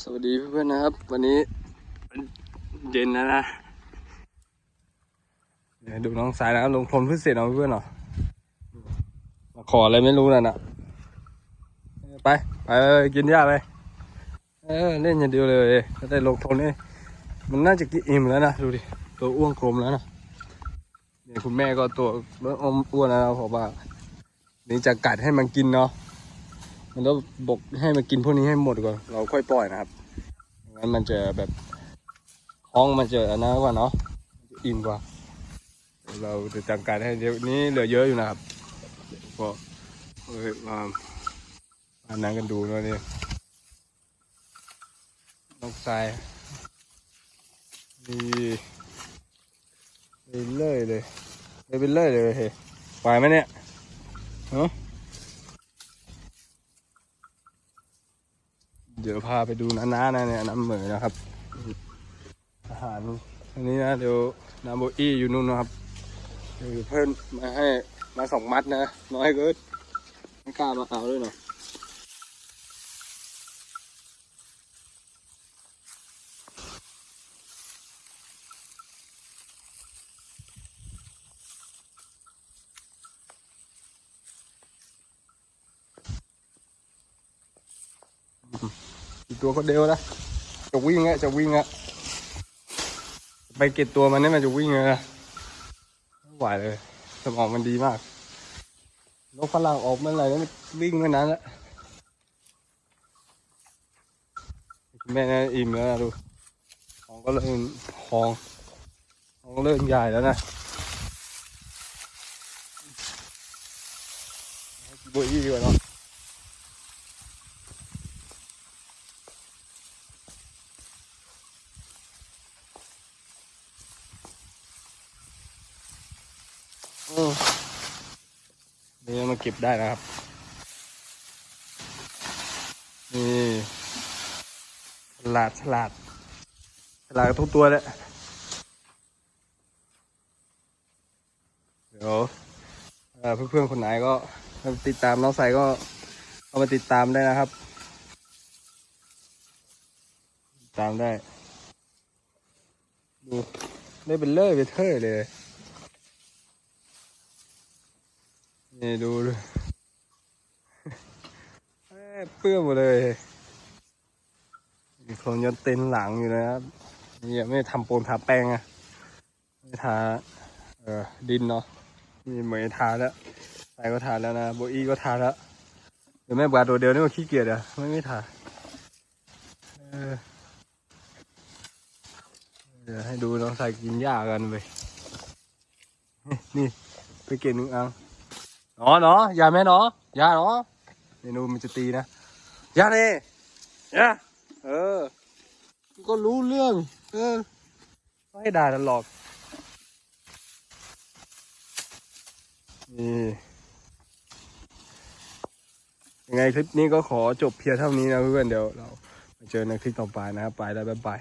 สวัสดีเพื่อนๆนะครับ วันนี้เย็นแล้วนะเดี๋ยวดูน้องสายนะครับลงพรมพิเศษเอาเพื่อนๆหน่อมาขออะไรไม่รู้น่ะนะไปไปไปกินหญ้าไปเออเล่นอย่างเดียวเลยก็ได้ลงพรมนี่มันน่าจะกินอิ่มแล้วนะดูดิตัวอ้วนกลมแล้วนะเนี่ยคุณแม่ก็ตัวเริ่มอ้วนแล้วนะเราะว่านี่จะกัดให้มันกินเนาะ มันต้องบอกให้มันกินพวกนี้ให้หมดก่อนเราค่อยปล่อยนะครับงั้นมันจะแบบท้องมันจะนนั้นกว่าเนาะมันจะอิ่มกว่า เราจะจัดการให้เดี๋ยวนี้เหลือเยอะอยู่นะครับก็เอ้ยมาอันนั้นกันดูนะนี่นกทรายนี่ไปเลื่อยเลยไปเลื่อยเลยเฮ้ยไหวไหมเนี่ยฮะ เดี๋ยวพาไปดูน้าน้านะเนี่ยน้ำเหมยนะครับ อาหารอันนี้นะเดี๋ยวน้ำโบอี้อยู่นู่นนะครับเดี๋ยวเพื่อนมาให้มาสองมัดนะ น้อยเกินไม่กล้ามาเอาด้วยเนาะอี กตัวก็เดียวนะจะวิ่งอะจะวิ่งอะไปเก็บตัวมันนี่มันจะวิ่งเลยนะไม่ไหวเลยสมองมันดีมากนกฝรั่งออกเมื่อไหร่ก็วิ่งเมื่อนั้นละแม่นะอิ่มแล้วนะดูของก็เริ่มพองของเริ่มใหญ่แล้วนะให้กินโบอี้ดีกว่าเนาะ อืม นี่มาเก็บได้นะครับ นี่ฉลาดฉลาดฉลาดทุกตัวเลยเดี๋ยวเเพื่อนๆคนไหนก็ติดตามน้องใส่ก็เข้ามาติดตามได้นะครับ ตามได้ ดูได้เป็นเล่อยเป็นเท่เลย นี่ดูดูเปื้อนหมดเลย มีคนยันเต็นหลังอยู่นะครับนี่ยังไม่ทำโปนทาแป้งอะไม่ทาเออดินเนาะมีเหมยทาแล้วใส่ก็ทาแล้วนะโบอี้ก็ทาแล้วเดี๋ยวแม่บาตัวเดียวนี่มันขี้เกียจอะไม่ไม่ทาเออเดี๋ยวให้ดูน้องใส่กินหญ้ากันไปนี่ไปเก็บหนึ่งอัง เนาะเนาะอย่าแม่เนาะอย่าเนาะเมนูมันจะตีนะอย่าเลยอย่าเออก็รู้เรื่อง เออไม่ให้ด่าตลอดนี่ยังไงคลิปนี้ก็ขอจบเพียงเท่านี้นะเพื่อนเดี๋ยวเราไปเจอในคลิปต่อไปนะครับไปแล้วบ๊ายบาย